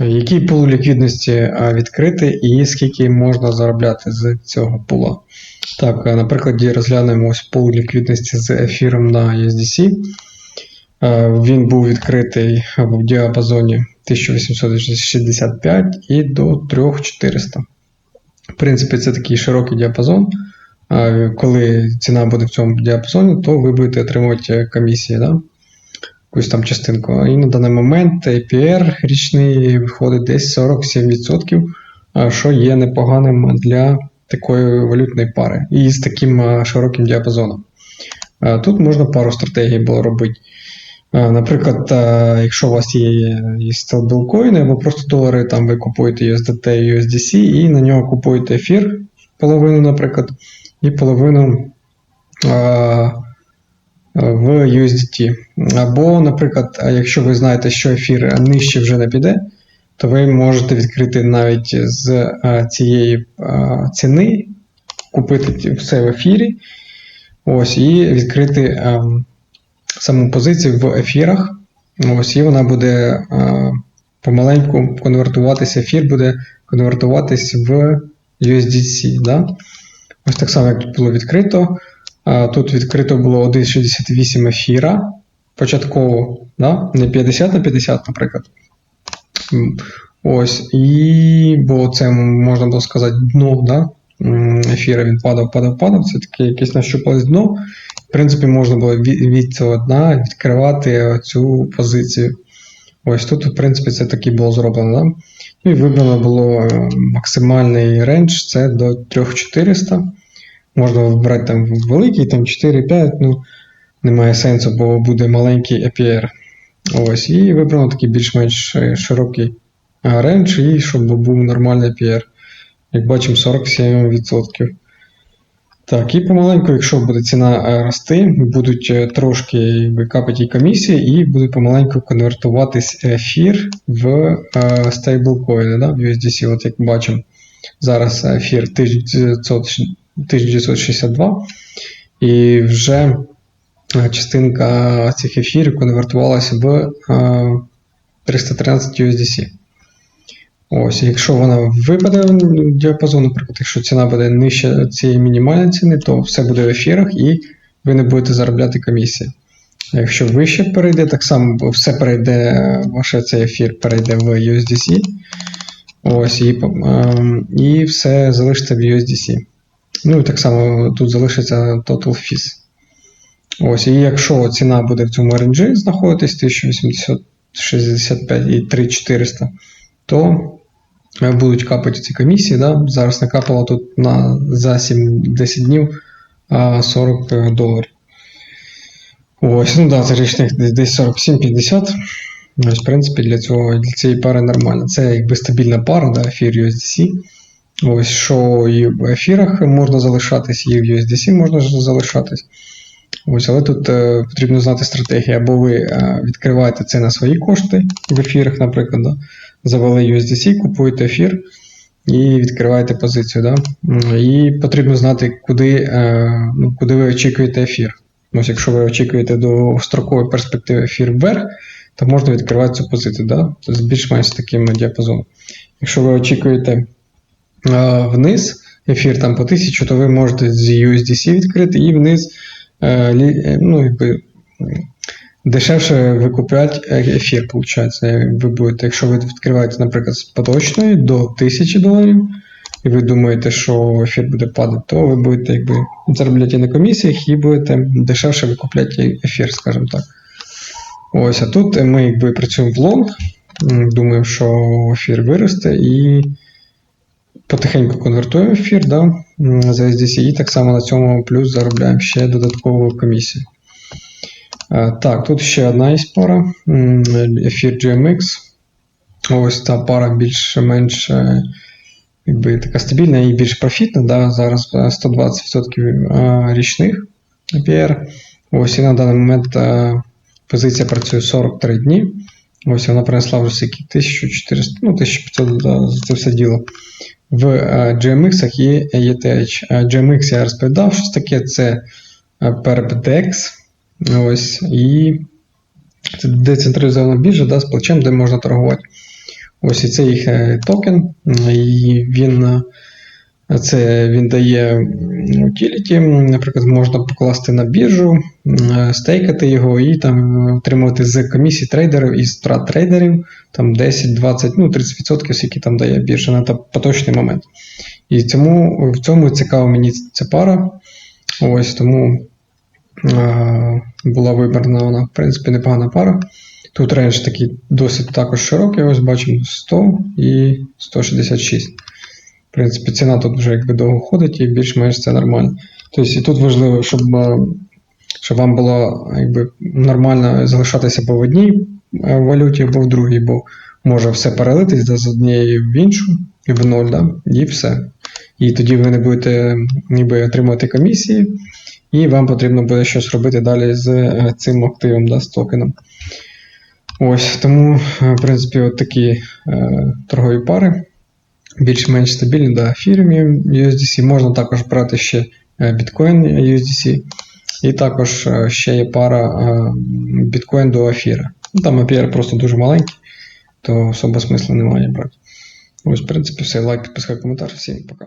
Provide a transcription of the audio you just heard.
Який пул ліквідності а, відкрити і скільки можна заробляти з цього пула? Так, а, на прикладі розглянемо ось пул ліквідності з ефіром на USDC. Е, Він був відкритий в діапазоні 1865 і до 3400. В принципі, це такий широкий діапазон. Коли ціна буде в цьому діапазоні, то ви будете отримувати комісії. Да? Якусь там частинку. І на даний момент APR річний виходить десь 47%, що є непоганим для такої валютної пари і з таким широким діапазоном. Тут можна пару стратегій було робити. Наприклад, якщо у вас є, є стейблкоїни або просто долари, там ви купуєте USDT і USDC, і на нього купуєте ефір половину, наприклад, і половину в USDT. Або, наприклад, якщо ви знаєте, що ефір нижче вже не піде, то ви можете відкрити навіть з цієї ціни, купити все в ефірі. Ось, і відкрити саму позицію в ефірах. Ось, і вона буде помаленьку конвертуватися, ефір буде конвертуватись в USDC. Да? Ось так само, як тут було відкрито. Тут відкрито було 1,68 ефіра. Початково, да? не 50 на 50, наприклад. Ось, і бо це можна було сказати дно, да? ефіра він падав, падав, падав. Це таке якесь нащупалось дно. В принципі, можна було від, цього дна відкривати цю позицію. Ось тут, в принципі, це таки було зроблено. Да? І вибрано було максимальний рендж це до 3400. Можна вибрати там великий, там 4-5, ну немає сенсу, бо буде маленький APR. Ось, і вибрано такий більш-менш е, широкий рендж, і щоб був нормальний APR. Як бачимо, 47%. Так, і помаленьку, якщо буде ціна е, рости, будуть е, трошки якби, капати комісії, і будуть помаленьку конвертуватись ефір в стейблкоїни, да, в USDC. От як бачимо, зараз ефір 1900 1962, і вже е, частинка цих ефірів конвертувалася в е, 313 USDC. Ось, якщо вона випаде в діапазон, наприклад, якщо ціна буде нижче цієї мінімальної ціни, то все буде в ефірах і ви не будете заробляти комісії. А Якщо вище перейде, так само все перейде, ваш цей ефір перейде в USDC. Ось, і, ем, і все залишиться в USDC. Ну і так само тут залишиться Total Fees. Ось, і якщо ціна буде в цьому ренджі знаходитись 1865 і 3400, то е, будуть капати ці комісії. Да? Зараз накапало тут на, за 7-10 днів 40 доларів. Ось, ну да, це річних десь 47-50. Ось, в принципі, для цього для цієї пари нормально. Це якби стабільна пара, да, ефір USDC. Ось що і в ефірах можна залишатись, і в USDC можна залишатись. Ось, але тут е, потрібно знати стратегію, або ви е, відкриваєте це на свої кошти в ефірах, наприклад, да? завели USDC, купуєте ефір і відкриваєте позицію. Да? І потрібно знати, куди, е, ну, куди ви очікуєте ефір. Ось, якщо ви очікуєте до строкової перспективи ефір вверх, то можна відкривати цю позицію. Да? Тобто більш-менш таким діапазоном. Якщо ви очікуєте вниз ефір там по 1000, то ви можете з USDC відкрити і вниз е, е, ну, якби, дешевше викупляти е, ефір, виходить. Ви будете, якщо ви відкриваєте, наприклад, з поточної до 1000 доларів, і ви думаєте, що ефір буде падати, то ви будете якби, заробляти на комісіях і будете дешевше викупляти ефір, скажімо так. Ось, а тут ми якби працюємо в лонг, думаємо, що ефір виросте і потихеньку конвертуємо ефір да, за і так само на цьому плюс заробляємо ще додаткову комісію. Е, Так, тут ще одна є пара. Ефір GMX. Ось та пара більш-менш е, якби, така стабільна і більш профітна. Да, зараз е, 120% е, річних APR. Ось і на даний момент позиція працює 43 дні. Ось вона принесла вже скільки 1400, ну 1500 да, за це все діло. В е, GMX є ETH. Е, GMX я розповідав, що таке це е, PerpDex. Ось, і це децентралізована біржа да, з плечем, де можна торгувати. Ось і це їх токен, і він, це він дає утіліті. Наприклад, можна покласти на біржу, стейкати його і там е, отримувати з комісії трейдерів і страт трейдерів там 10, 20, ну 30%, скільки там дає біржа на поточний момент. І цьому, в цьому цікава мені ця пара. Ось тому е, була вибрана вона, в принципі, непогана пара. Тут рейндж такий досить також широкий, ось бачимо 100 і 166. В принципі, ціна тут вже якби довго ходить і більш-менш це нормально. Тобто і тут важливо, щоб, е, щоб вам було якби, нормально залишатися або в одній е, валюті, або в другій, бо може все перелитись да, з однієї в іншу, і в ноль, да, і все. І тоді ви не будете ніби отримувати комісії, і вам потрібно буде щось робити далі з е, цим активом, да, з токеном. Ось, тому, в принципі, от такі е, торгові пари більш-менш стабільні, да, Ethereum USDC. Можна також брати ще біткоін Bitcoin USDC. І також е, ще є пара біткоін Bitcoin до Афіра. Ну, там Афір просто дуже маленький, то особо смислу немає брати. Ось, в принципі, все. Лайк, підписка, коментар. Всім пока.